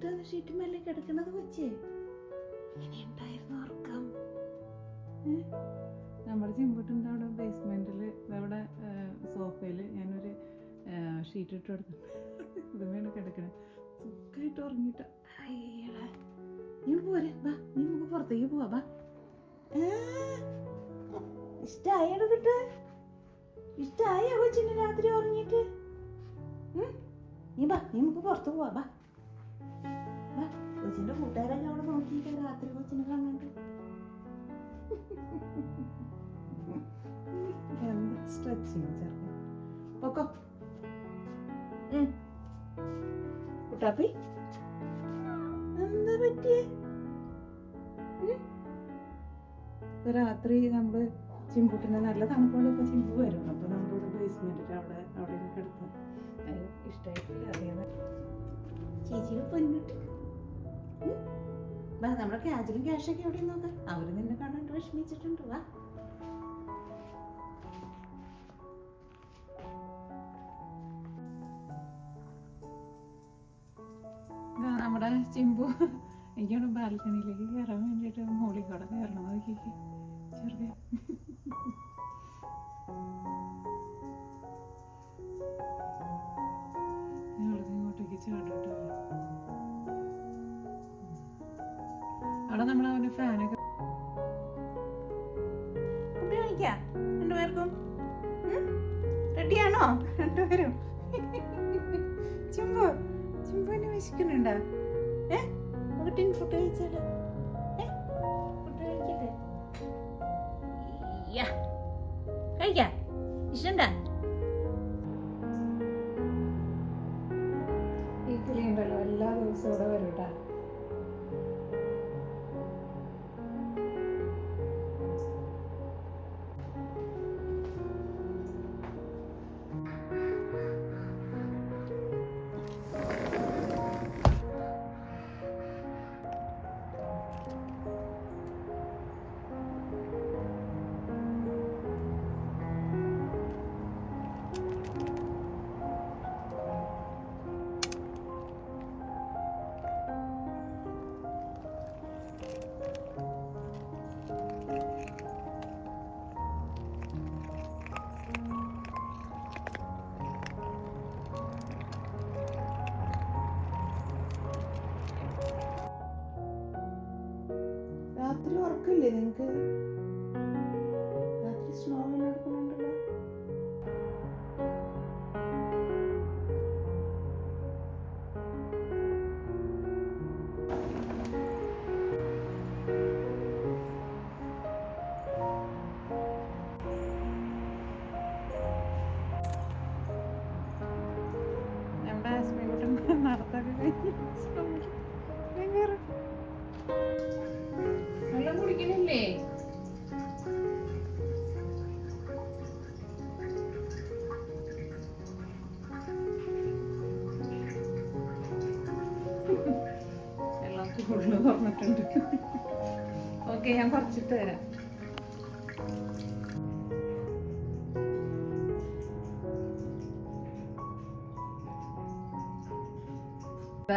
ചേച്ചി ഷീറ്റ് മേലെ കിടക്കണത് കൊച്ചേ. എങ്ങനെയുണ്ടായിരുന്നു ഉറക്കം? നമ്മുടെ ചിമ്പുട്ടിന്റെ അവിടെ ബേസ്മെന്റിൽ അവിടെ സോഫയിൽ ഞാനൊരു ഷീറ്റ് ഇട്ട് കൊടുത്തിട്ടുണ്ട് ഇതുമേണ് കിടക്കണേ. സുഖമായിട്ട് ഉറങ്ങിട്ട. അയ്യടാ. നീ പോരെ. ബാ നീ നമുക്ക് പുറത്തേക്ക് പോവാ. ബാ ഇഷ്ടായോ കിട്ട? ഇഷ്ടായോ കൊച്ചിന് രാത്രി ഉറങ്ങിയിട്ട്? നീ ബാ നീ നമുക്ക് പുറത്ത് പോവാ. വാ. കൊച്ചിന്റെ കൂട്ടുകാരെല്ലാം അവിടെ നോക്കിയിട്ട് രാത്രി കൊച്ചിനെ കാണാണ്ട് രാത്രി നമ്മൾ ചിമ്പൂട്ടിന് നല്ല തണുപ്പുള്ള ഇപ്പൊ ചിമ്പു വരും അപ്പൊ നമ്മളോട് ബേസ്മെന്റിൽ അവിടെ അവിടെ കിടക്കും. ഇഷ്ടമായിട്ടില്ല അതേ ചേച്ചിയുടെ പൊന്നിട്ട്? വാ നമ്മുടെ ക്യാജിലും ക്യാഷൊക്കെ എവിടെ നോക്ക്? അവർ നിന്നെ കണ്ടിട്ട് വിഷമിച്ചിട്ടുണ്ട്. വാ. നമ്മുടെ ചിമ്പു. എനിക്കവിടെ ബാൽക്കണിയിലേക്ക് കയറാൻ വേണ്ടിയിട്ട് മോളിൽ കൂടെ കയറണം. നോക്കിക്ക്. ചെറുതെ ഇങ്ങോട്ടേക്ക് ചാടട്ടോ. അവിടെ നമ്മൾ അവന്റെ ഫാനൊക്കെ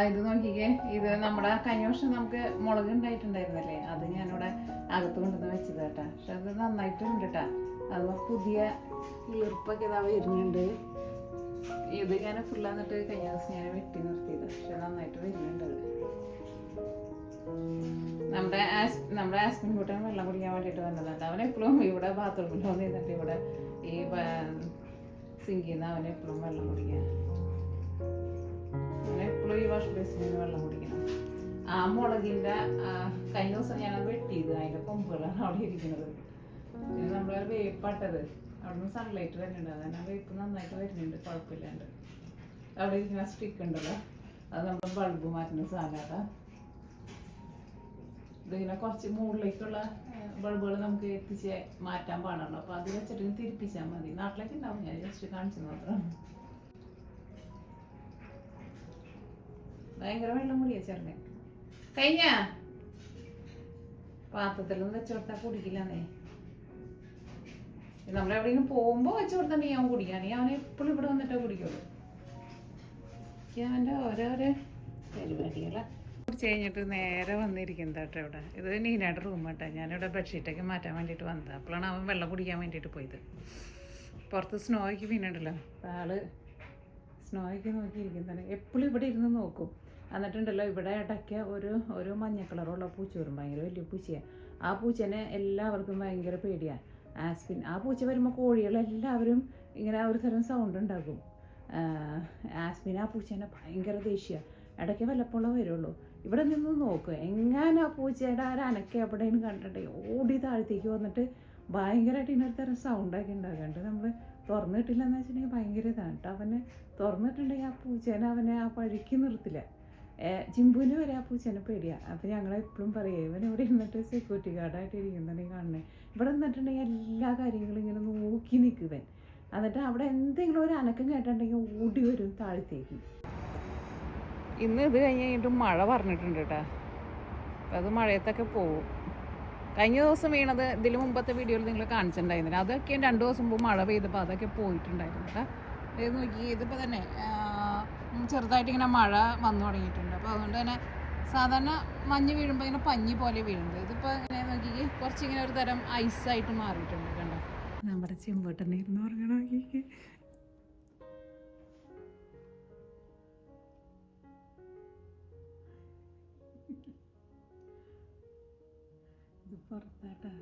ഇത് നോക്കിക്കേ ഇത് നമ്മുടെ കഴിഞ്ഞ വർഷം നമുക്ക് മുളക് ഉണ്ടായിട്ടുണ്ടായിരുന്നല്ലേ? അത് ഞാനിവിടെ അകത്ത് കൊണ്ടുവന്ന് വെച്ചത് കേട്ടാ. പക്ഷെ അത് നന്നായിട്ടുണ്ട് കേട്ടാ. അത് പുതിയ ഈർപ്പൊക്കെ ഇതാ വരുന്നുണ്ട്. ഇത് ഞാൻ ഫുള്ളാന്നിട്ട് കഴിഞ്ഞ ദിവസം ഞാൻ വെട്ടി നിർത്തിയത്. പക്ഷെ നന്നായിട്ട് വരുന്നുണ്ട് നമ്മുടെ നമ്മുടെ ആസ്മിൻ കൂട്ടൻ വെള്ളം കുടിക്കാൻ വേണ്ടിയിട്ട് വന്നതാണ് അവൻ എപ്പോഴും ഇവിടെ ബാത്റൂമിൽ വന്നിരുന്നിട്ട് ഇവിടെ ഈ സിങ്കിൽ നിന്ന് അവൻ എപ്പോഴും വെള്ളം കുടിക്കാൻ ഈ വാഷ് ബേസിന് വെള്ളം കുടിക്കണം. ആ മുളകിന്റെ കഴിഞ്ഞ ദിവസം ഞാൻ വെട്ടിയത്. അതിന്റെ കൊമ്പുകളാണ് അവിടെ ഇരിക്കുന്നത്. പിന്നെ നമ്മളെ വേപ്പട്ടത്. അവിടെ നിന്ന് സൺലൈറ്റ് വരുന്നുണ്ട്. അതന്നെ വേപ്പ് നന്നായിട്ട് വരുന്നുണ്ട്. കുഴപ്പമില്ലാണ്ട്. അവിടെ ഇരിക്കുന്ന സ്റ്റിക്ക് ഉണ്ടല്ലോ. അത് നമ്മുടെ ബൾബ് മാറ്റുന്ന സാധനമാണ് ഇതിങ്ങനെ കുറച്ച് മുകളിലേക്കുള്ള ബൾബുകൾ നമുക്ക് എത്തിച്ച് മാറ്റാൻ പാടുള്ളൂ അപ്പോൾ അത് വെച്ചിട്ട് തിരിപ്പിച്ചാൽ മതി. നാട്ടിലേക്ക് ഉണ്ടാവും. ഞാൻ ജസ്റ്റ് കാണിച്ചു മാത്രം. ഭയങ്കര വെള്ളം കൂടിയാ ചെറുങ്ങനെ കഴിഞ്ഞ? പാത്രത്തിലൊന്നും വെച്ചു കൊടുത്താൽ കുടിക്കില്ലെന്നേ. നമ്മളെവിടെയെങ്കിലും പോകുമ്പോൾ വെച്ചു കൊടുത്തിട്ടുണ്ടെങ്കിൽ അവൻ കുടിക്കുകയാണെങ്കിൽ അവൻ എപ്പോഴും ഇവിടെ വന്നിട്ടേ കുടിക്കുള്ളൂ. അവന്റെ ഓരോരോ പരിപാടികളാ. കുറച്ച് കഴിഞ്ഞിട്ട് നേരെ വന്നിരിക്കുന്നത് കേട്ടോ ഇവിടെ. ഇത് നീനായിട്ട് റൂം കേട്ടോ ഞാനിവിടെ ബെഡ്ഷീറ്റൊക്കെ മാറ്റാൻ വേണ്ടിയിട്ട് വന്നത്. അപ്പോഴാണ് അവൻ വെള്ളം കുടിക്കാൻ വേണ്ടിയിട്ട് പോയത്. പുറത്ത് സ്നോയ്ക്ക് ഉണ്ടല്ലോ ആൾ സ്നോയ്ക്ക് നോക്കിയിരിക്കുന്നതാണ് എപ്പോഴും ഇവിടെ ഇരുന്ന് നോക്കും. എന്നിട്ടുണ്ടല്ലോ ഇവിടെ ഇടയ്ക്ക് ഒരു ഒരു മഞ്ഞ കളറുള്ള പൂച്ച വരും ഭയങ്കര വലിയ പൂച്ചയാണ് ആ പൂച്ചനെ എല്ലാവർക്കും ഭയങ്കര പേടിയാണ് ആസ്പിൻ ആ പൂച്ച വരുമ്പോൾ കോഴികളെല്ലാവരും ഇങ്ങനെ ഒരു തരം സൗണ്ട് ഉണ്ടാക്കും. ആസ്പിൻ ആ പൂച്ചേനെ ഭയങ്കര ദേഷ്യമാണ് ഇടയ്ക്ക് വല്ലപ്പോഴും വരുള്ളൂ. ഇവിടെ നിന്ന് നോക്കുക എങ്ങനെ ആ പൂച്ചയുടെ ആ അനക്ക എവിടെയും കണ്ടിട്ടുണ്ടെങ്കിൽ ഓടി താഴത്തേക്ക് വന്നിട്ട് ഭയങ്കരമായിട്ട് ഇന്നൊരു തരം സൗണ്ടൊക്കെ ഉണ്ടാകുന്നുണ്ട് നമ്മൾ തുറന്നിട്ടില്ലെന്ന് വെച്ചിട്ടുണ്ടെങ്കിൽ ഭയങ്കര ഇതാണ്. കേട്ടോ അവനെ തുറന്നിട്ടുണ്ടെങ്കിൽ ആ പൂച്ചേനെ അവനെ ആ പഴുക്കി നിർത്തില്ല. ചിമ്പുവിന് വരെ ആ പൂച്ചേനെ പേടിയാണ് ഞങ്ങൾ എപ്പോഴും പറയും ഇവൻ ഇവിടെ ഇരുന്നിട്ട് സെക്യൂരിറ്റി ഗാർഡായിട്ട് ഇരിക്കുന്നുണ്ടെങ്കിൽ കാണണേ ഇവിടെ നിന്നിട്ടുണ്ടെങ്കിൽ എല്ലാ കാര്യങ്ങളും ഇങ്ങനെ നോക്കി നിൽക്കുവൻ എന്നിട്ട് അവിടെ എന്തെങ്കിലും ഒരു അനക്കം കേട്ടിട്ടുണ്ടെങ്കിൽ ഓടി വരും താഴത്തേക്ക്. ഇന്ന് ഇത് കഴിഞ്ഞ് കഴിഞ്ഞിട്ട് മഴ പറഞ്ഞിട്ടുണ്ട് കേട്ടോ. അത് മഴയത്തൊക്കെ പോകും കഴിഞ്ഞ ദിവസം വീണത് ഇതിന് മുമ്പത്തെ വീഡിയോയിൽ നിങ്ങൾ കാണിച്ചിട്ടുണ്ടായിരുന്നില്ല. അതൊക്കെ രണ്ട് ദിവസം മുമ്പ് മഴ പെയ്തപ്പോൾ അതൊക്കെ പോയിട്ടുണ്ടായിരുന്നു കേട്ടോ. ഇത് നോക്കി ഇതിപ്പോൾ തന്നെ ചെറുതായിട്ട് ഇങ്ങനെ മഴ വന്നു തുടങ്ങിയിട്ടുണ്ട്. അപ്പോൾ അതുകൊണ്ട് തന്നെ സാധാരണ മഞ്ഞ് വീഴുമ്പോൾ ഇങ്ങനെ പഞ്ഞി പോലെ വീഴുന്നത്. ഇതിപ്പോൾ ഇങ്ങനെ നോക്കി കുറച്ചിങ്ങനെ ഒരു തരം ഐസായിട്ട് മാറിയിട്ടുണ്ട് കണ്ടോ? നമ്മുടെ ചെമ്പോട്ടെന്ന് ഇരുന്ന് ഉറങ്ങണ നോക്കിക്ക്. ഇത് പുറത്താട്ടാ.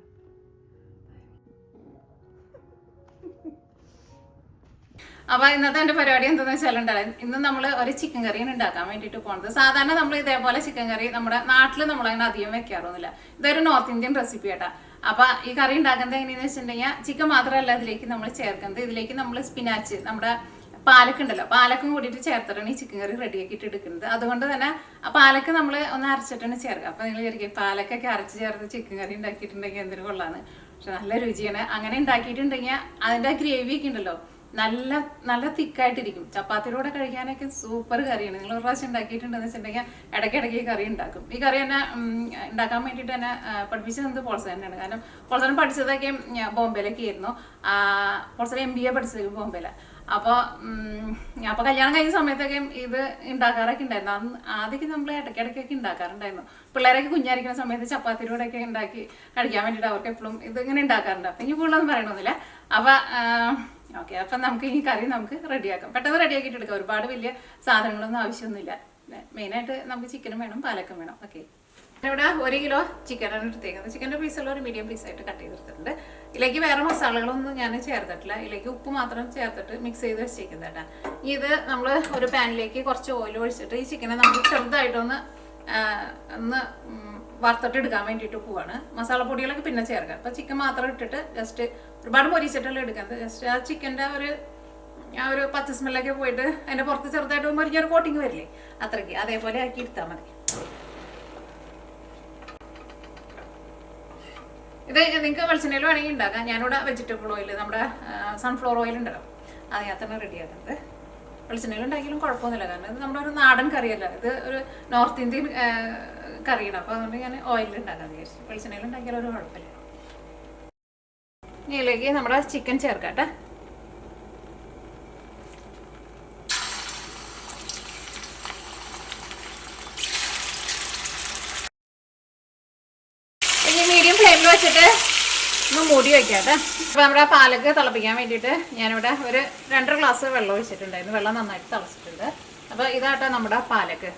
അപ്പൊ ഇന്നത്തെ എന്റെ പരിപാടി എന്താണെന്ന് വെച്ചാൽ ഇന്ന് നമ്മൾ ഒരു ചിക്കൻ കറിയാണ് ഉണ്ടാക്കാൻ വേണ്ടിയിട്ട് പോണത്. സാധാരണ നമ്മൾ ഇതേപോലെ ചിക്കൻ കറി നമ്മുടെ നാട്ടിൽ നമ്മൾ അങ്ങനെ അധികം വെക്കാറൊന്നുമില്ല. ഇതൊരു നോർത്ത് ഇന്ത്യൻ റെസിപ്പി ആട്ടാ. അപ്പൊ ഈ കറി ഉണ്ടാക്കുന്നത് എങ്ങനെയെന്ന് വെച്ചിട്ടുണ്ടെങ്കിൽ ചിക്കൻ മാത്രമല്ല ഇതിലേക്ക് നമ്മൾ ചേർക്കുന്നത്. ഇതിലേക്ക് നമ്മൾ സ്പിനാച്ച് നമ്മുടെ പാലക്ക് ഉണ്ടല്ലോ. പാലക്കും കൂടിയിട്ട് ചേർത്തിട്ടാണ് ഈ ചിക്കൻ കറി റെഡിയാക്കിയിട്ട് എടുക്കുന്നത്. അതുകൊണ്ട് തന്നെ ആ പാലക്ക് നമ്മൾ ഒന്ന് അരച്ചിട്ടാണ് ചേർക്കുക. അപ്പൊ നിങ്ങൾ വിചാരിക്കും പാലക്കൊക്കെ അരച്ച് ചേർത്ത് ചിക്കൻ കറി ഉണ്ടാക്കിയിട്ടുണ്ടെങ്കിൽ എന്തിനു കൊള്ളാന്ന്. പക്ഷെ നല്ല രുചിയാണ്. അങ്ങനെ ഉണ്ടാക്കിയിട്ടുണ്ടെങ്കിൽ അതിന്റെ ഗ്രേവി ഒക്കെ ഉണ്ടല്ലോ. നല്ല നല്ല തിക്കായിട്ടിരിക്കും. ചപ്പാത്തിയിലൂടെ കഴിക്കാനൊക്കെ സൂപ്പർ കറിയാണ്. നിങ്ങൾ ഒരു പ്രാവശ്യം ഉണ്ടാക്കിയിട്ടുണ്ടെന്ന് വെച്ചിട്ടുണ്ടെങ്കിൽ ഇടയ്ക്കിടയ്ക്ക് ഈ കറി ഉണ്ടാക്കും. ഈ കറി തന്നെ ഉണ്ടാക്കാൻ വേണ്ടിയിട്ട് തന്നെ പഠിപ്പിച്ചത് എന്ത് പോൾസ തന്നെയാണ് കാരണം പോൾസനം പഠിച്ചതൊക്കെ ബോംബെയിലൊക്കെ ആയിരുന്നു. പോൾസന എം ബി എ പഠിച്ചത് ബോംബെയിൽ അപ്പോൾ അപ്പോൾ കല്യാണം കഴിഞ്ഞ സമയത്തൊക്കെ ഇത് ഉണ്ടാക്കാറൊക്കെ ഉണ്ടായിരുന്നു. അന്ന് ആദ്യമൊക്കെ നമ്മൾ ഇടയ്ക്കിടയ്ക്കൊക്കെ ഉണ്ടാക്കാറുണ്ടായിരുന്നു. പിള്ളേരൊക്കെ കുഞ്ഞായിരിക്കുന്ന സമയത്ത് ചപ്പാത്തിയിലൂടെയൊക്കെ ഉണ്ടാക്കി കഴിക്കാൻ വേണ്ടിയിട്ട് അവർക്ക് എപ്പോഴും ഇത് ഇങ്ങനെ ഉണ്ടാക്കാറുണ്ട്. അപ്പം ഇനി കൂടുതലൊന്നും പറയണമെന്നില്ല അപ്പോൾ ഓക്കെ അപ്പം നമുക്ക് ഈ കറി നമുക്ക് റെഡിയാക്കാം. പെട്ടെന്ന് റെഡിയാക്കിയിട്ട് എടുക്കാം. ഒരുപാട് വലിയ സാധനങ്ങളൊന്നും ആവശ്യമൊന്നുമില്ല. മെയിനായിട്ട് നമുക്ക് ചിക്കനും വേണം പാലക്കും വേണം. ഓക്കെ ഇവിടെ ഒരു കിലോ ചിക്കനാണ് എടുത്തേക്കുന്നത്. ചിക്കന്റെ പീസുള്ള ഒരു മീഡിയം പീസായിട്ട് കട്ട് ചെയ്തെടുത്തിട്ടുണ്ട്. ഇതിലേക്ക് വേറെ മസാലകളൊന്നും ഞാൻ ചേർത്തിട്ടില്ല. ഇതിലേക്ക് ഉപ്പ് മാത്രം ചേർത്തിട്ട് മിക്സ് ചെയ്ത് വെച്ചേക്കുന്നത് കേട്ടോ. ഇത് നമ്മൾ ഒരു പാനിലേക്ക് കുറച്ച് ഓയിൽ ഒഴിച്ചിട്ട് ഈ ചിക്കനെ നമുക്ക് ചെറുതായിട്ടൊന്ന് ഒന്ന് ഉം, വറുത്തിട്ട് എടുക്കാൻ വേണ്ടിയിട്ട് പോവാണ്. മസാലപ്പൊടികളൊക്കെ പിന്നെ ചേർക്കാം. അപ്പോൾ ചിക്കൻ മാത്രം ഇട്ടിട്ട് ജസ്റ്റ് ഒരുപാട് മൊരിച്ചിട്ടല്ല എടുക്കാൻ ജസ്റ്റ് ആ ചിക്കന്റെ ഒരു ആ ഒരു പച്ച സ്മെല്ലൊക്കെ പോയിട്ട് അതിന്റെ പുറത്ത് ചെറുതായിട്ട് മൊരിഞ്ഞൊരു കോട്ടിങ് വരില്ലേ? അത്രയ്ക്ക്. അതേപോലെ ആക്കി എടുത്താൽ മതി. ഇത് നിങ്ങൾക്ക് വെളിച്ചെണ്ണയിൽ വേണമെങ്കിൽ ഉണ്ടാക്കാം. ഞാനിവിടെ വെജിറ്റബിൾ ഓയിൽ നമ്മുടെ സൺഫ്ലവർ ഓയിൽ ഉണ്ടല്ലോ. അതിനകത്ത് തന്നെ റെഡിയാക്കുന്നത് വെളിച്ചെണ്ണയിൽ ഉണ്ടാക്കിയാലും കുഴപ്പമൊന്നുമില്ല. കാരണം ഇത് നമ്മുടെ ഒരു നാടൻ കറിയല്ല. ഇത് ഒരു നോർത്ത് ഇന്ത്യൻ അപ്പൊ അപ്പോൾ അതുകൊണ്ട് ഞാൻ ഓയിൽ ഉണ്ടാക്കാൻ വിചാരിച്ചു വെളിച്ചെണ്ണയിൽ ഉണ്ടാക്കിയാൽ ഒരു കുഴപ്പമില്ല. ഇതിലേക്ക് നമ്മുടെ ചിക്കൻ ചേർക്കാട്ടെ മീഡിയം ഫ്ലെയിമിൽ വെച്ചിട്ട് ഒന്ന് മൂടി വെക്കാട്ടെ അപ്പോൾ നമ്മുടെ പാലക്ക് തിളപ്പിക്കാൻ വേണ്ടിയിട്ട് ഞാനിവിടെ ഒരു രണ്ടര ഗ്ലാസ് വെള്ളം ഒഴിച്ചിട്ടുണ്ടായിരുന്നു. വെള്ളം നന്നായിട്ട് തിളച്ചിട്ടുണ്ട്. അപ്പോൾ ഇതാട്ടെ നമ്മുടെ പാലക്ക്.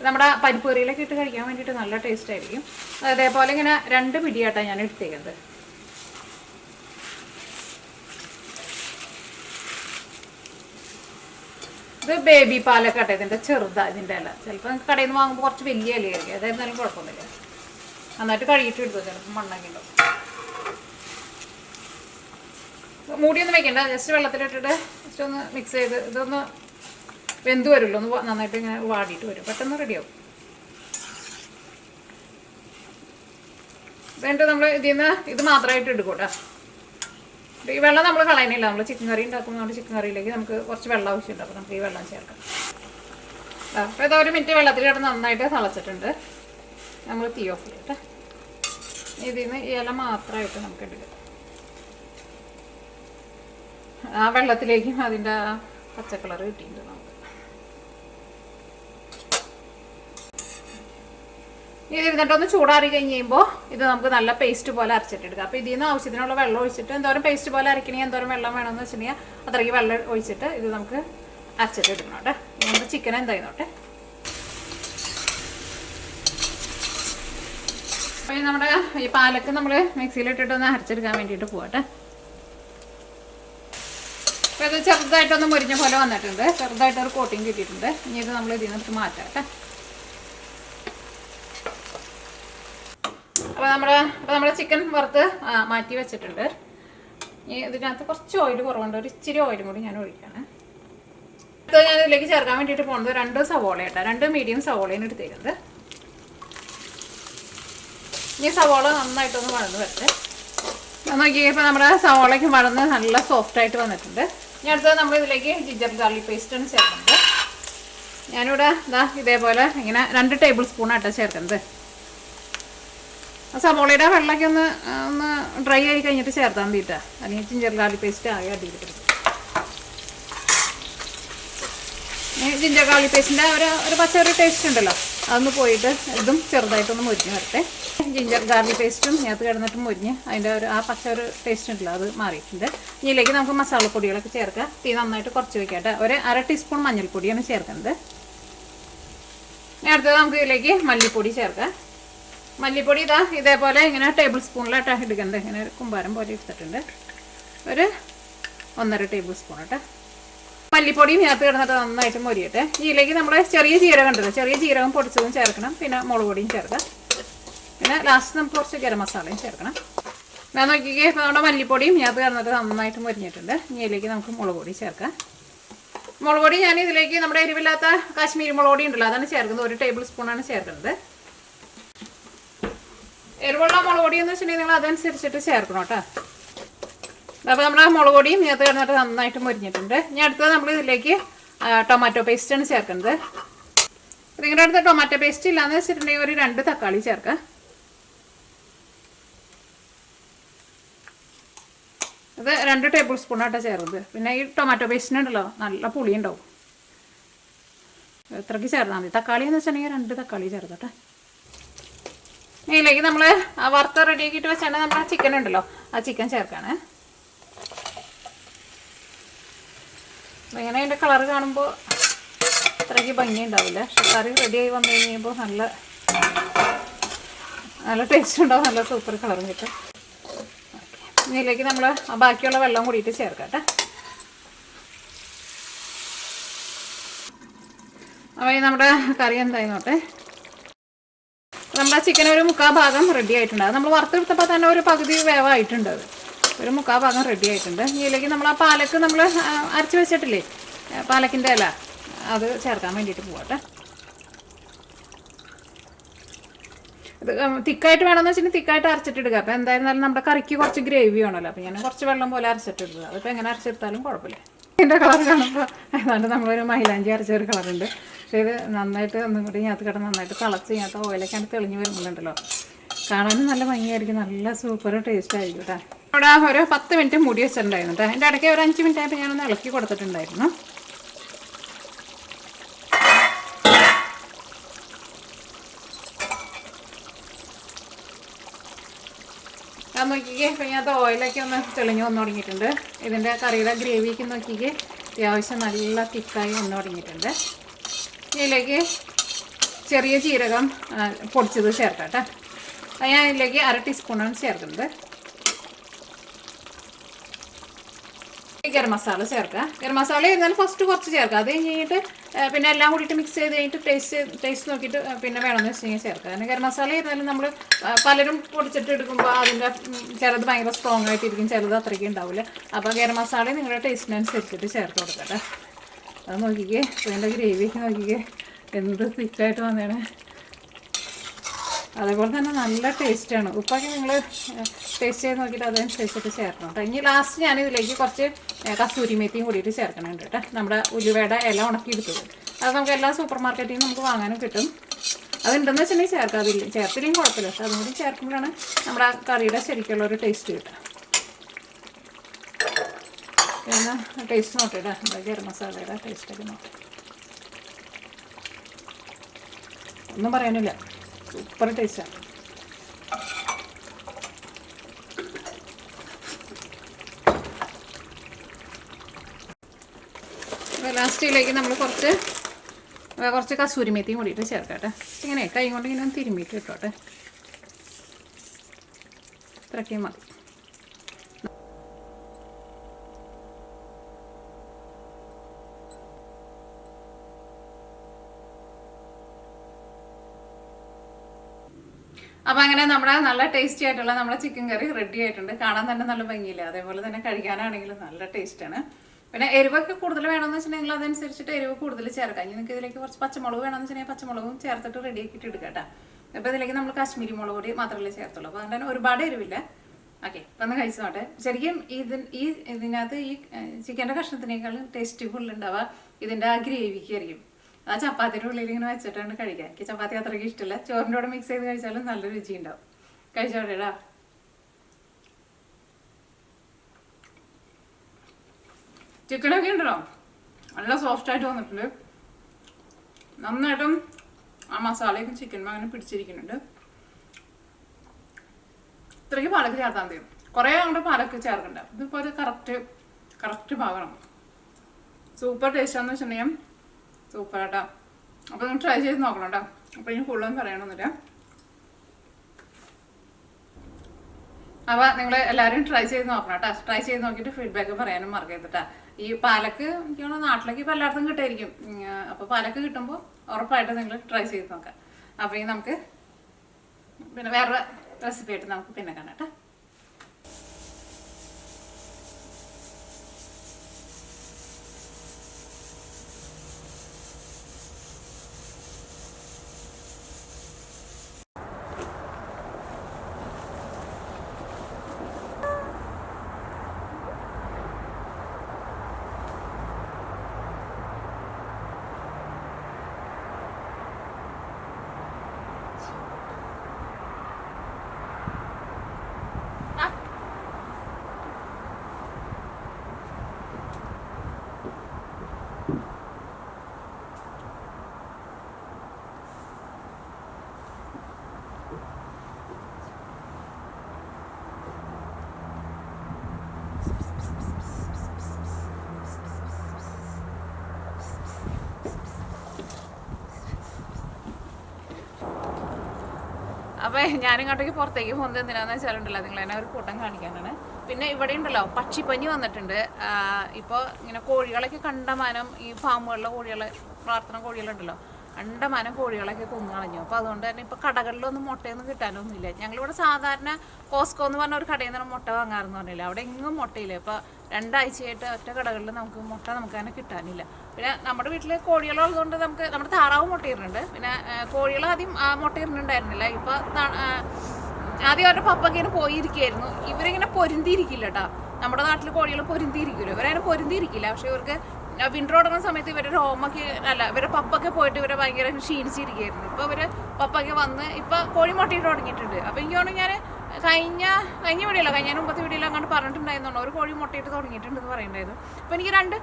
നമ്മുടെ പരിപ്പ് കറിയിലൊക്കെ ഇട്ട് കഴിക്കാൻ വേണ്ടിയിട്ട് നല്ല ടേസ്റ്റ് ആയിരിക്കും. അതേപോലെ ഇങ്ങനെ രണ്ട് പിടിയാട്ടാണ് ഞാൻ എടുത്തേക്കുന്നത് ഇത് ബേബി പാലൊക്കെ ഇതിന്റെ ചെറുതാണ് ഇതിന്റെ അല്ല ചിലപ്പോൾ കടയിൽ നിന്ന് വാങ്ങുമ്പോൾ കുറച്ച് വലിയ ഇലയായിരിക്കും. അതായിരുന്നാലും കുഴപ്പമൊന്നുമില്ല. നന്നായിട്ട് കഴുകിയിട്ട് എടുത്തു ചിലപ്പോൾ മണ്ണൊക്കെ ഉണ്ടാവും മൂടിയൊന്നും വെക്കണ്ട ജസ്റ്റ് വെള്ളത്തിലിട്ടിട്ട് ജസ്റ്റ് ഒന്ന് മിക്സ് ചെയ്ത് ഇതൊന്ന് വെന്ത് വരുമല്ലോ ഒന്ന് നന്നായിട്ട് ഇങ്ങനെ വാടിയിട്ട് വരും. പെട്ടെന്ന് റെഡിയാവും എന്നിട്ട് നമ്മൾ ഇതിൽ നിന്ന് ഇത് മാത്രമായിട്ട് എടുക്കൂട്ടോ ഈ വെള്ളം നമ്മൾ കളയണില്ല നമ്മൾ ചിക്കൻ കറി ഉണ്ടാക്കുന്നതുകൊണ്ട് ചിക്കൻ കറിയിലേക്ക് നമുക്ക് കുറച്ച് വെള്ളം ആവശ്യമുണ്ട്. അപ്പോൾ നമുക്ക് ഈ വെള്ളം ചേർക്കാം. അപ്പോൾ ഇത് ഒരു മിനിറ്റ് വെള്ളത്തിൽ കിടന്ന് നന്നായിട്ട് തിളച്ചിട്ടുണ്ട്. നമ്മൾ തീ ഓഫ് ചെയ്യട്ടെ ഇതിൽ നിന്ന് ഇല മാത്രമായിട്ട് നമുക്ക് എടുക്കാം. ആ വെള്ളത്തിലേക്കും അതിന്റെ ആ പച്ച കളർ കിട്ടിയിട്ടുണ്ട് നമുക്ക് ഇത് ഇരുന്നിട്ടൊന്ന് ചൂടാറി കഴിഞ്ഞ് കഴിയുമ്പോൾ ഇത് നമുക്ക് നല്ല പേസ്റ്റ് പോലെ അരച്ചിട്ടെടുക്കാം അപ്പോൾ ഇതിൽ നിന്ന് ആവശ്യത്തിനുള്ള വെള്ളം ഒഴിച്ചിട്ട് എന്തോരം പേസ്റ്റ് പോലെ അരക്കണമെങ്കിൽ എന്തോരം വെള്ളം വേണമെന്ന് വെച്ചിട്ടുണ്ടെങ്കിൽ അത്രയ്ക്ക് വെള്ളം ഒഴിച്ചിട്ട് ഇത് നമുക്ക് അരച്ചിട്ട് എടുക്കണം കേട്ടോ. ഇനി ചിക്കൻ ചിക്കൻ എന്തായിരുന്നോട്ടെ അപ്പോൾ നമ്മുടെ ഈ പാലക്ക് നമ്മൾ മിക്സിയിലിട്ടിട്ട് ഒന്ന് അരച്ചെടുക്കാൻ വേണ്ടിയിട്ട് പോകട്ടെ അപ്പോൾ ഇത് ചെറുതായിട്ടൊന്ന് മുരിഞ്ഞ പോലെ വന്നിട്ടുണ്ട്. ചെറുതായിട്ട് ഒരു കോട്ടിങ് കിട്ടിയിട്ടുണ്ട്. ഇനി ഇത് നമ്മൾ നിന്ന് മാറ്റാം കേട്ടോ. അപ്പോൾ നമ്മുടെ അപ്പോൾ നമ്മുടെ ചിക്കൻ വറുത്ത് മാറ്റി വെച്ചിട്ടുണ്ട്. ഇനി ഇതിനകത്ത് കുറച്ച് ഓയിൽ കുറവുണ്ട്. ഒരു ഇച്ചിരി ഓയിലും കൂടി ഞാൻ ഒഴിക്കുകയാണ് അടുത്തത് ഞാൻ ഇതിലേക്ക് ചേർക്കാൻ വേണ്ടിയിട്ട് പോകുന്നത് രണ്ട് സവോള ഇട്ടാ രണ്ട് മീഡിയം സവോളയാണ് എടുത്തേക്കുന്നത് ഇനി സവോള നന്നായിട്ടൊന്ന് വഴന്ന് വരട്ടെ. നോക്കിയപ്പോൾ നമ്മുടെ സവോളയ്ക്ക് വഴന്ന് നല്ല സോഫ്റ്റ് ആയിട്ട് വന്നിട്ടുണ്ട്. ഇനി അടുത്തത് നമ്മൾ ഇതിലേക്ക് ജിഞ്ചർ ഗാർലിക് പേസ്റ്റാണ് ചേർക്കുന്നത്. ഞാനിവിടെ ഇതാ ഇതേപോലെ ഇങ്ങനെ രണ്ട് ടേബിൾ സ്പൂൺ ആട്ടാണ് ചേർക്കുന്നത്. സവോളയുടെ വെള്ളമൊക്കെ ഒന്ന് ഒന്ന് ഡ്രൈ ആയി കഴിഞ്ഞിട്ട് ചേർത്താൽ മതിട്ടാ അല്ലെങ്കിൽ ജിഞ്ചർ ഗാർലിക് പേസ്റ്റ് ആകെ അടിയിൽ ജിഞ്ചർ കാളി പേസ്റ്റിന്റെ ഒരു ഒരു പച്ച ഒരു ടേസ്റ്റ് ഉണ്ടല്ലോ. അതൊന്ന് പോയിട്ട് ഇതും ചെറുതായിട്ടൊന്ന് മുരിഞ്ഞ് വരട്ടെ. ജിഞ്ചർ ഗാർലിക് പേസ്റ്റും ഇതിനകത്ത് കിടന്നിട്ട് മുരിഞ്ഞ് അതിന്റെ ഒരു ആ പച്ച ഒരു ടേസ്റ്റ് ഉണ്ടല്ലോ അത് മാറിയിട്ടുണ്ട്. ഇതിലേക്ക് നമുക്ക് മസാലപ്പൊടികളൊക്കെ ചേർക്കാം. തീ നന്നായിട്ട് കുറച്ച് വയ്ക്കാട്ടെ ഒരു അര ടീസ്പൂൺ മഞ്ഞൾപ്പൊടിയാണ് ചേർക്കുന്നത്. അടുത്തത് നമുക്ക് ഇതിലേക്ക് മല്ലിപ്പൊടി ചേർക്കാം. മല്ലിപ്പൊടി ഇതാ ഇതേപോലെ ഇങ്ങനെ ടേബിൾ സ്പൂണിലാട്ടാ എടുക്കുന്നത് ഇങ്ങനെ ഒരു കുമ്പാരം പോലെ എടുത്തിട്ടുണ്ട്. ഒരു ഒന്നര ടേബിൾ സ്പൂൺ കേട്ടോ മല്ലിപ്പൊടിയും ഇതിനകത്ത് കിടന്നിട്ട് നന്നായിട്ട് മൊരിയട്ടെ. ഇതിലേക്ക് നമ്മൾ ചെറിയ ജീരകം ഉണ്ടല്ലോ ചെറിയ ജീരകം പൊടിച്ചതും ചേർക്കണം. പിന്നെ മുളക് പൊടിയും ചേർക്കാം. പിന്നെ ലാസ്റ്റ് നമുക്ക് കുറച്ച് ഗരം മസാലയും ചേർക്കണം. ഞാൻ നോക്കിക്കേ ഇപ്പോൾ നമ്മുടെ മല്ലിപ്പൊടിയും ഇതിനകത്ത് കിടന്നിട്ട് നന്നായിട്ട് മൊരിഞ്ഞിട്ടുണ്ട്. ഇതിലേക്ക് നമുക്ക് മുളക് പൊടി ചേർക്കാം. മുളക് പൊടി ഞാൻ ഇതിലേക്ക് നമ്മുടെ എരിവില്ലാത്ത കാശ്മീരി മുളക് പൊടി ഉണ്ടല്ലോ അതാണ് ചേർക്കുന്നത്. ഒരു ടേബിൾ സ്പൂണാണ് ചേർക്കുന്നത്. എരിവുള്ള മുളക് പൊടി എന്ന് വെച്ചിട്ടുണ്ടെങ്കിൽ നിങ്ങൾ അതനുസരിച്ചിട്ട് ചേർക്കണം കേട്ടോ. അപ്പോൾ നമ്മുടെ മുളക് പൊടിയും ഇതിനകത്ത് കിടന്നിട്ട് നന്നായിട്ട് മുരിഞ്ഞിട്ടുണ്ട്. ഇനി അടുത്തത് നമ്മൾ ഇതിലേക്ക് ടൊമാറ്റോ പേസ്റ്റാണ് ചേർക്കുന്നത്. നിങ്ങളുടെ അടുത്ത് ടൊമാറ്റോ പേസ്റ്റ് ഇല്ലാന്ന് വെച്ചിട്ടുണ്ടെങ്കിൽ ഒരു രണ്ട് തക്കാളി ചേർക്കാം. ഇത് രണ്ട് ടേബിൾ സ്പൂണാട്ടോ ചേർന്നത്. പിന്നെ ഈ ടൊമാറ്റോ പേസ്റ്റിനുണ്ടല്ലോ നല്ല പുളി ഉണ്ടാവും എത്രയ്ക്ക് ചേർന്നാൽ മതി. തക്കാളി എന്ന് വെച്ചിട്ടുണ്ടെങ്കിൽ രണ്ട് തക്കാളി ചേർത്തോട്ടെ ഇതിലേക്ക് നമ്മൾ ആ വറുത്ത് റെഡിയാക്കിയിട്ട് വെച്ചാണ് നമ്മൾ ആ ചിക്കൻ ഉണ്ടല്ലോ ആ ചിക്കൻ ചേർക്കാണ്. ഇങ്ങനെ അതിന്റെ കളറ് കാണുമ്പോൾ അത്രയ്ക്ക് ഭംഗി ഉണ്ടാവില്ല പക്ഷെ കറി റെഡിയായി വന്നു കഴിയുമ്പോൾ നല്ല നല്ല ടേസ്റ്റ് ഉണ്ടാവും നല്ല സൂപ്പർ കളറും കിട്ടും. ഇതിലേക്ക് നമ്മൾ ബാക്കിയുള്ള വെള്ളം കൂടിയിട്ട് ചേർക്കാം കേട്ടോ. അപ്പോൾ നമ്മുടെ കറി എന്തായിന്നോട്ടെ നമ്മുടെ ചിക്കൻ ഒരു മുക്കാ ഭാഗം റെഡി ആയിട്ടുണ്ട്. അത് നമ്മൾ വറുത്തെടുത്തപ്പോൾ തന്നെ ഒരു പകുതി വേവായിട്ടുണ്ട് അത്. ഒരു മുക്കാ ഭാഗം റെഡി ആയിട്ടുണ്ട്. ഇതിലേക്ക് നമ്മൾ ആ പാലക്ക് നമ്മൾ അരച്ച് വെച്ചിട്ടില്ലേ? പാലക്കിന്റെ ഇല. അത് ചേർക്കാൻ വേണ്ടിയിട്ട് പോകട്ടെ ഇത് തിക്കായിട്ട് വേണമെന്ന് വെച്ചിട്ടുണ്ടെങ്കിൽ തിക്കായിട്ട് അരച്ചിട്ടിടുക. അപ്പോൾ എന്തായിരുന്നാലും നമ്മുടെ കറിക്ക് കുറച്ച് ഗ്രേവി വേണമല്ലോ. അപ്പോൾ ഞാൻ കുറച്ച് വെള്ളം പോലെ അരച്ചിട്ടെടുക്കുക അതിപ്പോൾ എങ്ങനെ അരച്ചെടുത്താലും കുഴപ്പമില്ല. ഇതിന്റെ കളർ കാണുമ്പോൾ ഏതാണ്ട് നമ്മളൊരു മൈലാഞ്ചി അരച്ച ഒരു കളറുണ്ട് പക്ഷേ ഇത് നന്നായിട്ട് ഒന്നും കൂടി ഇതിനകത്ത് കിടന്ന് നന്നായിട്ട് തിളച്ച് ഓയിലൊക്കെ ഓയിലൊക്കെയാണ് തെളിഞ്ഞ് വരുന്നുണ്ടല്ലോ. കാണാനും നല്ല ഭംഗിയായിരിക്കും. നല്ല സൂപ്പർ ടേസ്റ്റ് ആയിരിക്കും കേട്ടോ ഇവിടെ ഒരു പത്ത് മിനിറ്റ് മുടി വെച്ചിട്ടുണ്ടായിരുന്നു കേട്ടോ അതിന്റെ ഇടയ്ക്ക് ഒരു അഞ്ച് മിനിറ്റ് ആയപ്പോൾ ഞാനൊന്ന് ഇളക്കി കൊടുത്തിട്ടുണ്ടായിരുന്നു. ഞാൻ നോക്കിക്കേ. ഇപ്പം ഇതിനകത്ത് ഓയിലൊക്കെ ഒന്ന് തെളിഞ്ഞ് വന്നു തുടങ്ങിയിട്ടുണ്ട്. ഇതിന്റെ കറിയുടെ ഗ്രേവിക്ക് നോക്കിക്കേ. അത്യാവശ്യം നല്ല തിക്കായി വന്നു തുടങ്ങിയിട്ടുണ്ട്. ഇതിലേക്ക് ചെറിയ ജീരകം പൊടിച്ചത് ചേർക്കാം അത് ഞാൻ ഇതിലേക്ക് അര ടീസ്പൂണാണ് ചേർക്കുന്നത് ഗരം മസാല ചേർക്കുക ഗരം മസാല ഇരുന്നാൽ ഫസ്റ്റ് കുറച്ച് ചേർക്കുക അത് കഴിഞ്ഞിട്ട് പിന്നെ എല്ലാം കൂടിയിട്ട് മിക്സ് ചെയ്ത് കഴിഞ്ഞിട്ട് ടേസ്റ്റ് ടേസ്റ്റ് നോക്കിയിട്ട് പിന്നെ വേണമെന്ന് വെച്ച് കഴിഞ്ഞാൽ ചേർക്കുക കാരണം ഗരം മസാല ഇരുന്നാലും നമ്മൾ പലരും പൊടിച്ചിട്ട് എടുക്കുമ്പോൾ അതിന്റെ ചിലത് ഭയങ്കര സ്ട്രോങ് ആയിട്ടിരിക്കും ചിലത് അത്രയ്ക്ക് ഉണ്ടാവില്ല അപ്പോൾ ഗരം മസാല നിങ്ങളുടെ ടേസ്റ്റിനനുസരിച്ചിട്ട് ചേർത്ത് കൊടുക്കട്ടെ. അത് നോക്കിക്കേ അതിന്റെ ഗ്രേവിയൊക്കെ നോക്കിക്കേ എന്ത് തിക്കായിട്ട് വന്നേണേ അതേപോലെ തന്നെ നല്ല ടേസ്റ്റാണ്. ഉപ്പാക്കി നിങ്ങൾ ടേസ്റ്റ് ചെയ്ത് നോക്കിയിട്ട് അതനുസരിച്ചിട്ട് ചേർക്കണം കേട്ടോ ഇനി ലാസ്റ്റ് ഞാൻ ഇതിലേക്ക് കുറച്ച് കസൂരി മേത്തിയും കൂടിയിട്ട് ചേർക്കണുണ്ട് കേട്ടോ നമ്മുടെ ഉലുവയുടെ ഇല ഉണക്കിയെടുത്തത്. അത് നമുക്ക് എല്ലാ സൂപ്പർ മാർക്കറ്റിൽ നിന്ന് നമുക്ക് വാങ്ങാനും കിട്ടും. അതുണ്ടെന്ന് വെച്ചിട്ടുണ്ടെങ്കിൽ ചേർക്കാതില്ല ചേർത്തില്ലെങ്കിൽ കുഴപ്പമില്ല. പക്ഷെ അതും കൂടി ചേർക്കുമ്പോഴാണ് നമ്മുടെ കറിയുടെ ശരിക്കുള്ള ഒരു ടേസ്റ്റ് കിട്ടുക. പിന്നെ ടേസ്റ്റ് നോട്ടിടാ ഗരം മസാലയുടെ ടേസ്റ്റൊക്കെ നോക്കാം. ഒന്നും പറയാനില്ല. സൂപ്പർ ടേസ്റ്റാണ് ലാസ്റ്റിലേക്ക് നമ്മൾ കുറച്ച് കുറച്ച് കസൂരിമേത്തിയും കൂടിയിട്ട് ചേർക്കട്ടെ ഇങ്ങനെ കൈ കൊണ്ട് ഇങ്ങനെ തിരുമ്മിയിട്ട് ഇട്ടോട്ടെ. ഇത്രയ്ക്കും മതി. അപ്പം അങ്ങനെ നമ്മുടെ നല്ല ടേസ്റ്റി ആയിട്ടുള്ള നമ്മുടെ ചിക്കൻ കറി റെഡി ആയിട്ടുണ്ട്. കാണാൻ തന്നെ നല്ല ഭംഗിയില്ല? അതേപോലെ തന്നെ കഴിക്കാനാണെങ്കിലും നല്ല ടേസ്റ്റാണ് പിന്നെ എരിവൊക്കെ കൂടുതൽ വേണമെന്ന് വെച്ചിട്ടുണ്ടെങ്കിൽ അതനുസരിച്ചിട്ട് എരിവ് കൂടുതൽ ചേർക്കാം. ഇനി നിങ്ങൾക്ക് ഇതിലേക്ക് കുറച്ച് പച്ചമുളക് വേണമെന്ന് വെച്ചിട്ടുണ്ടെങ്കിൽ പച്ചമുളകും ചേർത്തിട്ട് റെഡി ആക്കിയിട്ട് എടുക്കാം കേട്ടോ. അപ്പോൾ ഇതിലേക്ക് നമ്മൾ കാശ്മീരി മുളക് പൊടി മാത്രമല്ലേ ചേർത്തുള്ളൂ. അപ്പോൾ അതുകൊണ്ട് തന്നെ ഒരുപാട് എരിവില്ല. ഓക്കെ വന്ന് കഴിച്ചു നോട്ടെ ശരിക്കും ഇത് ഈ ഇതിനകത്ത് ഈ ചിക്കന്റെ കഷ്ണത്തിനേക്കാളും ടേസ്റ്റ് ഫുൾ ഉണ്ടാവുക ഇതിന്റെ ആ ഗ്രേവിക്ക് ആയിരിക്കും. ആ ചപ്പാത്തിന്റെ ഉള്ളിൽ ഇങ്ങനെ വെച്ചിട്ടാണ് കഴിക്കുക എനിക്ക് ചപ്പാത്തി അത്രയ്ക്ക് ഇഷ്ടമില്ല ചോറിന്റെ കൂടെ മിക്സ് ചെയ്ത് കഴിച്ചാലും നല്ല രുചി ഉണ്ടാവും. കഴിച്ചോടേടാ ചിക്കനൊക്കെ ഉണ്ടല്ലോ നല്ല സോഫ്റ്റ് ആയിട്ട് വന്നിട്ടുണ്ട്. നന്നായിട്ടും ആ മസാലയൊക്കെ ചിക്കൻ അങ്ങനെ പിടിച്ചിരിക്കുന്നുണ്ട്. ഇത്രയ്ക്ക് പാലക്ക് ചേർത്താൽ മതി. കുറേ അങ്ങോട്ട് പാലക്ക് ചേർക്കണ്ട. ഇതിപ്പോൾ കറക്റ്റ് കറക്റ്റ് പാകണം. സൂപ്പർ ടേസ്റ്റാന്ന് വെച്ചിട്ടുണ്ടെങ്കിൽ സൂപ്പർ കേട്ടോ അപ്പോൾ നമ്മൾ ട്രൈ ചെയ്ത് നോക്കണം കേട്ടോ അപ്പോൾ ഇനി ഫുള്ളൊന്നും പറയണമെന്നില്ല അപ്പോൾ നിങ്ങൾ എല്ലാവരും ട്രൈ ചെയ്ത് നോക്കണം കേട്ടോ ട്രൈ ചെയ്ത് നോക്കിയിട്ട് ഫീഡ്ബാക്ക് പറയാനും മറക്കരുത് ഈ പാലക്ക് എനിക്കാണോ നാട്ടിലേക്ക് ഇപ്പോൾ എല്ലായിടത്തും കിട്ടായിരിക്കും. അപ്പോൾ പാലക്ക് കിട്ടുമ്പോൾ ഉറപ്പായിട്ട് നിങ്ങൾ ട്രൈ ചെയ്ത് നോക്കാം. അപ്പോൾ ഇനി നമുക്ക് പിന്നെ വേറെ റെസിപ്പി ആയിട്ട് നമുക്ക് പിന്നെ കാണാം കേട്ടോ അപ്പൊ ഞാനിങ്ങോട്ടേക്ക് പുറത്തേക്ക് പോകുന്നത് എന്തിനാന്ന് വെച്ചാലുണ്ടല്ലോ നിങ്ങൾ എന്നെ ഒരു കൂട്ടം കാണിക്കാനാണ്. പിന്നെ ഇവിടെ ഉണ്ടല്ലോ പക്ഷിപ്പനി വന്നിട്ടുണ്ട്. ഇപ്പോൾ ഇങ്ങനെ കോഴികളൊക്കെ കണ്ടമാനം ഈ ഫാമുകളിലെ കോഴികളെ വളർത്തുന്ന കോഴികളുണ്ടല്ലോ കണ്ടമാനം കോഴികളൊക്കെ കൊന്നുകളഞ്ഞു. അപ്പോൾ അതുകൊണ്ട് തന്നെ ഇപ്പോൾ കടകളിലൊന്നും മുട്ടയൊന്നും കിട്ടാനൊന്നുമില്ല. ഞങ്ങളിവിടെ സാധാരണ കോസ്കോ എന്ന് പറഞ്ഞ ഒരു കടയിൽ നിന്നാണ് മുട്ട വാങ്ങാറെന്ന് പറഞ്ഞില്ല അവിടെ എങ്ങും മുട്ടയില്ല. ഇപ്പോൾ രണ്ടാഴ്ചയായിട്ട് ഒറ്റ കടകളിൽ നമുക്ക് മുട്ട നമുക്ക് അങ്ങനെ കിട്ടാനില്ല. പിന്നെ നമ്മുടെ വീട്ടിൽ കോഴികളുള്ളതുകൊണ്ട് നമുക്ക് നമ്മുടെ താറാവ് മുട്ടയിടുന്നുണ്ട് പിന്നെ കോഴികൾ ആദ്യം മുട്ടയിടുന്നുണ്ടായിരുന്നില്ല ഇപ്പോൾ ആദ്യം അവരുടെ പപ്പ ഇങ്ങനെ പോയിരിക്കുകയായിരുന്നു ഇവരിങ്ങനെ പൊരുന്തിയിരിക്കില്ല കേട്ടോ നമ്മുടെ നാട്ടിൽ കോഴികൾ പൊരുന്തിയിരിക്കില്ല ഇവരങ്ങനെ പൊരുന്തിയിരിക്കില്ല. പക്ഷെ ഇവർക്ക് വിൻഡർ തുടങ്ങുന്ന സമയത്ത് ഇവരുടെ ഹോമൊക്കെ അല്ല ഇവരുടെ പപ്പൊക്കെ പോയിട്ട് ഇവരെ ഭയങ്കര ക്ഷീണിച്ചിരിക്കുകയായിരുന്നു ഇപ്പോൾ ഇവർ പപ്പൊക്കെ വന്ന് ഇപ്പൊ കോഴി മുട്ടയിട്ട് തുടങ്ങിയിട്ടുണ്ട്. അപ്പൊ എനിക്ക് തോന്നുന്നു ഞാൻ കഴിഞ്ഞ കഴിഞ്ഞ വീടിയല്ല കഴിഞ്ഞ മുമ്പത്തെ വീഡിയോയിൽ അങ്ങോട്ട് പറഞ്ഞിട്ടുണ്ടായിരുന്നു ഒരു കോഴി മുട്ടയിട്ട് തുടങ്ങിയിട്ടുണ്ടെന്ന് പറയുന്നുണ്ടായിരുന്നു. അപ്പോൾ എനിക്ക് രണ്ട്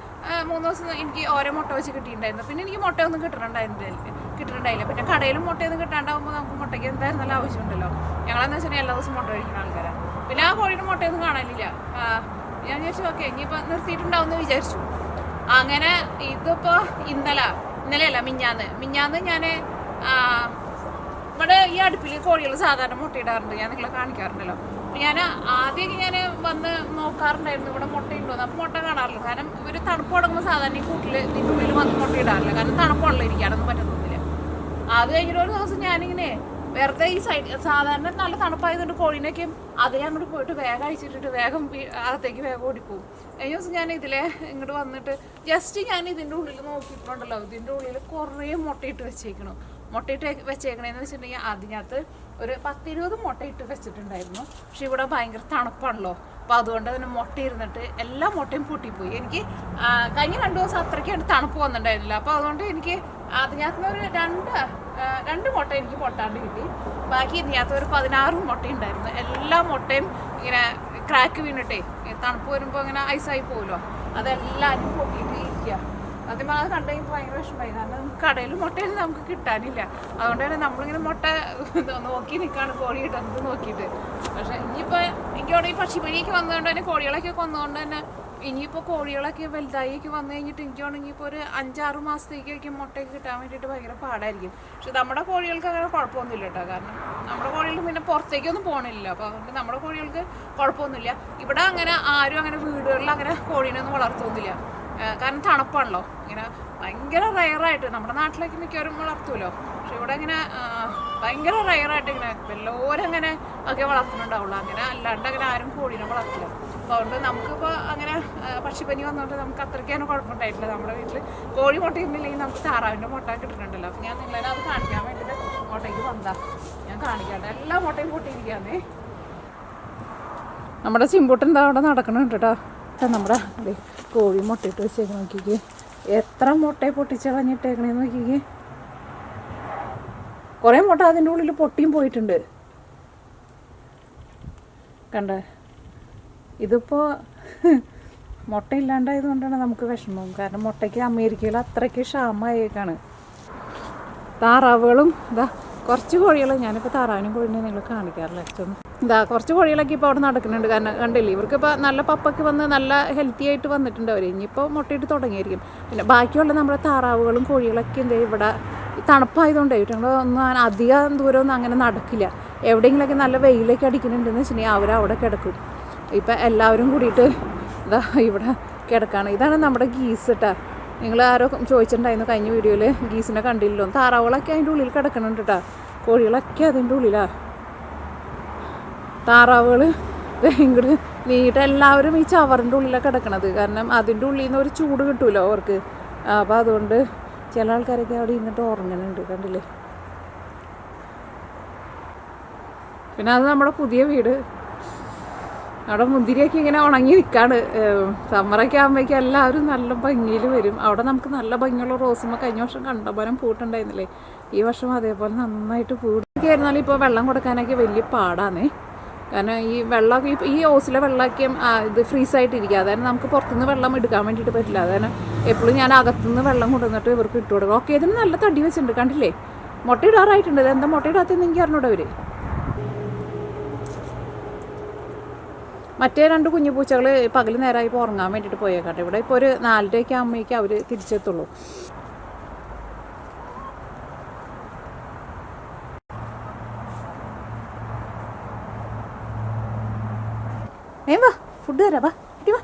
മൂന്ന് ദിവസം എനിക്ക് ഓരോ മുട്ട വെച്ച് കിട്ടിയിട്ടുണ്ടായിരുന്നു. പിന്നെ എനിക്ക് മുട്ടയൊന്നും കിട്ടുന്നുണ്ടായിരുന്നില്ല കിട്ടുന്നുണ്ടായില്ല പിന്നെ കടയിലും മുട്ടയൊന്നും കിട്ടാണ്ടാവുമ്പോൾ നമുക്ക് മുട്ടയ്ക്ക് എന്തായാലും നല്ല ആവശ്യമുണ്ടല്ലോ. ഞങ്ങളെന്ന് വെച്ചിട്ടുണ്ടെങ്കിൽ എല്ലാ ദിവസവും മുട്ട കഴിക്കുന്ന ആൾക്കാരാണ് പിന്നെ ആ കോഴിയുടെ മുട്ടയൊന്നും കാണാനില്ല ഞാൻ വിചാരിച്ചു ഓക്കെ ഇനിയിപ്പോൾ നിർത്തിയിട്ടുണ്ടാവും എന്ന് വിചാരിച്ചു. അങ്ങനെ ഇതിപ്പോൾ ഇന്നലെ ഇന്നലെയല്ല മിഞ്ഞാന്ന്. മിഞ്ഞാന്ന് ഞാൻ ഇവിടെ ഈ അടുപ്പിൽ കോഴികൾ സാധാരണ മുട്ടയിടാറുണ്ട്. ഞാൻ നിങ്ങളെ കാണിക്കാറുണ്ടല്ലോ. ഞാൻ ആദ്യമൊക്കെ ഞാൻ വന്ന് നോക്കാറുണ്ടായിരുന്നു ഇവിടെ മുട്ടയുണ്ടോ അപ്പോൾ മുട്ട കാണാറില്ല. കാരണം ഇവർ തണുപ്പ് തുടങ്ങുമ്പോൾ സാധാരണ ഈ കൂട്ടിൽ ഇതിന്റെ ഉള്ളിൽ വന്ന് മുട്ടയിടാറില്ല കാരണം തണുപ്പുള്ള ഇരിക്കാനൊന്നും പറ്റത്തൊന്നുമില്ല അത് കഴിഞ്ഞിട്ട് ഒരു ദിവസം ഞാനിങ്ങനെ വെറുതെ ഈ സൈഡ് സാധാരണ നല്ല തണുപ്പായതുകൊണ്ട് കോഴിനൊക്കെ അതേ അങ്ങോട്ട് പോയിട്ട് വേഗം അഴിച്ചിട്ടിട്ട് വേഗം അകത്തേക്ക് വേഗം ഓടിപ്പോവും. കഴിഞ്ഞ ദിവസം ഞാൻ ഇതിലെ ഇങ്ങോട്ട് വന്നിട്ട് ജസ്റ്റ് ഞാൻ ഇതിന്റെ ഉള്ളിൽ നോക്കിയിട്ടുണ്ടല്ലോ. ഇതിന്റെ ഉള്ളിൽ കുറേ മുട്ടയിട്ട് വെച്ചേക്കണം. മുട്ടയിട്ട് വെച്ചേക്കണേന്ന് വെച്ചിട്ടുണ്ടെങ്കിൽ അതിനകത്ത് ഒരു പത്തിരുപത് മുട്ടയിട്ട് വെച്ചിട്ടുണ്ടായിരുന്നു. പക്ഷെ ഇവിടെ ഭയങ്കര തണുപ്പാണല്ലോ. അപ്പോൾ അതുകൊണ്ട് തന്നെ മുട്ടയിരുന്നിട്ട് എല്ലാ മുട്ടയും പൊട്ടിപ്പോയി. എനിക്ക് കഴിഞ്ഞ രണ്ട് ദിവസം അത്രയ്ക്കാണ് തണുപ്പ് വന്നിട്ടുണ്ടായിരുന്നില്ല. അപ്പോൾ അതുകൊണ്ട് എനിക്ക് അതിനകത്ത് ഒരു രണ്ട് രണ്ട് മുട്ട എനിക്ക് പൊട്ടാണ്ട് കിട്ടി. ബാക്കി ഇതിനകത്ത് ഒരു പതിനാറ് മുട്ട ഉണ്ടായിരുന്നു എല്ലാ മുട്ടയും ഇങ്ങനെ ക്രാക്ക് വീണിട്ടേ തണുപ്പ് വരുമ്പോൾ ഇങ്ങനെ ഐസായി പോകുമല്ലോ അതെല്ലാവരും പൊട്ടിയിട്ട് ഇരിക്കുക ആദ്യം അത് കണ്ടെങ്കിൽ ഭയങ്കര വിഷമമായി. കാരണം കടയിൽ മുട്ടയൊന്നും നമുക്ക് കിട്ടാനില്ല. അതുകൊണ്ട് തന്നെ നമ്മളിങ്ങനെ മുട്ട നോക്കി നിൽക്കുകയാണ് കോഴി കിട്ടുന്നത് നോക്കിയിട്ട്. പക്ഷെ ഇനിയിപ്പോൾ എനിക്ക് അവിടെ ഈ പക്ഷിപ്പനിയൊക്കെ വന്നതുകൊണ്ട് തന്നെ കോഴികളൊക്കെ കൊന്നുകൊണ്ട് തന്നെ ഇനിയിപ്പോൾ കോഴികളൊക്കെ വലുതായിക്ക് വന്നു കഴിഞ്ഞിട്ട് എനിക്ക് ഇപ്പോൾ ഒരു അഞ്ചാറ് മാസത്തേക്കൊക്കെ മുട്ടയൊക്കെ കിട്ടാൻ വേണ്ടിയിട്ട് ഭയങ്കര പാടായിരിക്കും. പക്ഷെ നമ്മുടെ കോഴികൾക്ക് അങ്ങനെ കുഴപ്പമൊന്നുമില്ല കേട്ടോ. കാരണം നമ്മുടെ കോഴികൾ പിന്നെ പുറത്തേക്കൊന്നും പോകണില്ല അപ്പോൾ അതുകൊണ്ട് നമ്മുടെ കോഴികൾക്ക് കുഴപ്പമൊന്നുമില്ല. ഇവിടെ അങ്ങനെ ആരും അങ്ങനെ വീടുകളിൽ അങ്ങനെ കോഴീനൊന്നും വളർത്തുന്നില്ല. കാരണം തണുപ്പാണല്ലോ. ഇങ്ങനെ ഭയങ്കര റയറായിട്ട് നമ്മുടെ നാട്ടിലേക്ക് മിക്കവരും വളർത്തുമല്ലോ പക്ഷെ ഇവിടെ ഇങ്ങനെ ഭയങ്കര റയറായിട്ട് ഇങ്ങനെ വല്ലവരും അങ്ങനെ ഒക്കെ വളർത്തുന്നുണ്ടാവുള്ളൂ. അങ്ങനെ അല്ലാണ്ട് അങ്ങനെ ആരും കോഴീനെ വളർത്തില്ല. അപ്പോൾ അതുകൊണ്ട് നമുക്കിപ്പോൾ അങ്ങനെ പക്ഷിപ്പനി വന്നുകൊണ്ട് നമുക്ക് അത്രയ്ക്ക് അങ്ങനെ കുഴപ്പമുണ്ടായിട്ടില്ല. നമ്മുടെ വീട്ടിൽ കോഴി മുട്ടയിരുന്നില്ലെങ്കിൽ നമുക്ക് താറാവിന്റെ മുട്ട കിട്ടുന്നുണ്ടല്ലോ. അപ്പോൾ ഞാൻ നിങ്ങളെ അത് കാണിക്കാൻ വേണ്ടിയിട്ട് മുട്ടയ്ക്ക് വന്നതാ. ഞാൻ കാണിക്കാണ്ട് എല്ലാ മുട്ടയും പൊട്ടിയിരിക്കുകയാണ് നമ്മുടെ ചിമ്പൂട്ടൻ അവിടെ നടക്കണുണ്ട് കേട്ടോ നമ്മുടെ അതെ കോഴി മുട്ടയിട്ട് വെച്ചേക്ക് നോക്കിക്ക്. എത്ര മുട്ടയെ പൊട്ടിച്ച് കളഞ്ഞിട്ടേക്കണേന്ന് നോക്കിക്ക്. കുറേ മുട്ട അതിന്റെ ഉള്ളിൽ പൊട്ടിയും പോയിട്ടുണ്ട്. കണ്ട? ഇതിപ്പോൾ മുട്ട ഇല്ലാണ്ടായത് കൊണ്ടാണ് നമുക്ക് വിഷമം. കാരണം മുട്ടയ്ക്ക് അമേരിക്കയിൽ അത്രയ്ക്ക് ക്ഷാമമായേക്കാണ്. താറാവുകളും ഇതാ കുറച്ച് കോഴികളും ഞാനിപ്പോൾ താറാവിനും കോഴിനെ നിങ്ങൾ കാണിക്കാറില്ല? അച്ഛൻ ഇതാ കുറച്ച് കോഴികളൊക്കെ ഇപ്പോൾ അവിടെ നടക്കുന്നുണ്ട്. കാരണം കണ്ടില്ലേ ഇവർക്കിപ്പോൾ നല്ല പപ്പൊക്കെ വന്ന് നല്ല ഹെൽത്തി ആയിട്ട് വന്നിട്ടുണ്ട് അവർ ഇനിയിപ്പോൾ മുട്ടയിട്ട് തുടങ്ങിയിരിക്കും. പിന്നെ ബാക്കിയുള്ള നമ്മുടെ താറാവുകളും കോഴികളൊക്കെ എന്താ ഇവിടെ തണുപ്പായതുകൊണ്ടായിട്ട് തണുപ്പായതുകൊണ്ട് ഞങ്ങൾ ഒന്നും അധികം ദൂരമൊന്നും അങ്ങനെ നടക്കില്ല. എവിടെയെങ്കിലുമൊക്കെ നല്ല വെയിലൊക്കെ അടിക്കുന്നുണ്ടെന്ന് വെച്ചിട്ടുണ്ടെങ്കിൽ അവിടെ കിടക്കും. ഇപ്പം എല്ലാവരും കൂടിയിട്ട് ഇതാ ഇവിടെ കിടക്കാണ്. ഇതാണ് നമ്മുടെ ഗീസ് കേട്ടോ നിങ്ങൾ ആരോ ചോദിച്ചിട്ടുണ്ടായിരുന്നു കഴിഞ്ഞ വീഡിയോയിൽ ഗീസിനെ കണ്ടില്ലല്ലോ. താറാവുകളൊക്കെ അതിന്റെ ഉള്ളിൽ കിടക്കണുണ്ട് കേട്ടോ കോഴികളൊക്കെ അതിന്റെ ഉള്ളിലാ. താറാവുകൾ ഇങ്ങോട്ട് നീട്ട് എല്ലാവരും ഈ ചവറിന്റെ ഉള്ളിലാണ് കിടക്കണത്. കാരണം അതിന്റെ ഉള്ളിൽ നിന്ന് ഒരു ചൂട് കിട്ടുമല്ലോ അവർക്ക്. അപ്പോൾ അതുകൊണ്ട് ചില ആൾക്കാരൊക്കെ അവിടെ ഇരുന്നിട്ട് ഉറങ്ങുന്നുണ്ട് കണ്ടില്ലേ? പിന്നെ അത് നമ്മുടെ പുതിയ വീട്. അവിടെ മുന്തിരിയൊക്കെ ഇങ്ങനെ ഉണങ്ങി നിൽക്കാണ് സമ്മറൊക്കെ ആകുമ്പോഴേക്കും എല്ലാവരും നല്ല ഭംഗിയിൽ വരും. അവിടെ നമുക്ക് നല്ല ഭംഗിയുള്ള റോസുമ്മ കഴിഞ്ഞ വർഷം കണ്ടപോലും പൂട്ടുണ്ടായിരുന്നില്ലേ? ഈ വർഷം അതേപോലെ നന്നായിട്ട് പൂട്ടൊക്കെ ആയിരുന്നാലും ഇപ്പോൾ വെള്ളം കൊടുക്കാനൊക്കെ വലിയ പാടാണേ കാരണം ഈ വെള്ളമൊക്കെ ഈ- ഓസിലെ വെള്ളമൊക്കെ ഇത് ഫ്രീസ് ആയിട്ടിരിക്കുക അതായത് നമുക്ക് പുറത്തുനിന്ന് വെള്ളം എടുക്കാൻ വേണ്ടിയിട്ട് പറ്റില്ല. അതാണ് എപ്പോഴും ഞാൻ അകത്തുനിന്ന് വെള്ളം കൊണ്ടുവന്നിട്ട് ഇവർക്ക് ഇട്ട് കൊടുക്കും. ഓക്കെ ഇതിന് നല്ല തടി വെച്ചിട്ടുണ്ട്. കണ്ടില്ലേ? മുട്ട ഇടാറായിട്ടുണ്ട്. ഇത് എന്താ മുട്ട ഇടാത്തെന്ന് എനിക്ക് അറിഞ്ഞൂടെ അവർ മറ്റേ രണ്ട് കുഞ്ഞു പൂച്ചകൾ പകൽ നേരമായി ഇപ്പോൾ ഉറങ്ങാൻ വേണ്ടിയിട്ട് പോയേക്കാട്ടെ. ഇവിടെ ഇപ്പോൾ ഒരു നാലരയൊക്കെ ആകുമ്പോഴേക്കും അവർ തിരിച്ചെത്തുള്ളൂ. ഏ വാ ഫുഡ് തരാം വാ ഇടി വാ.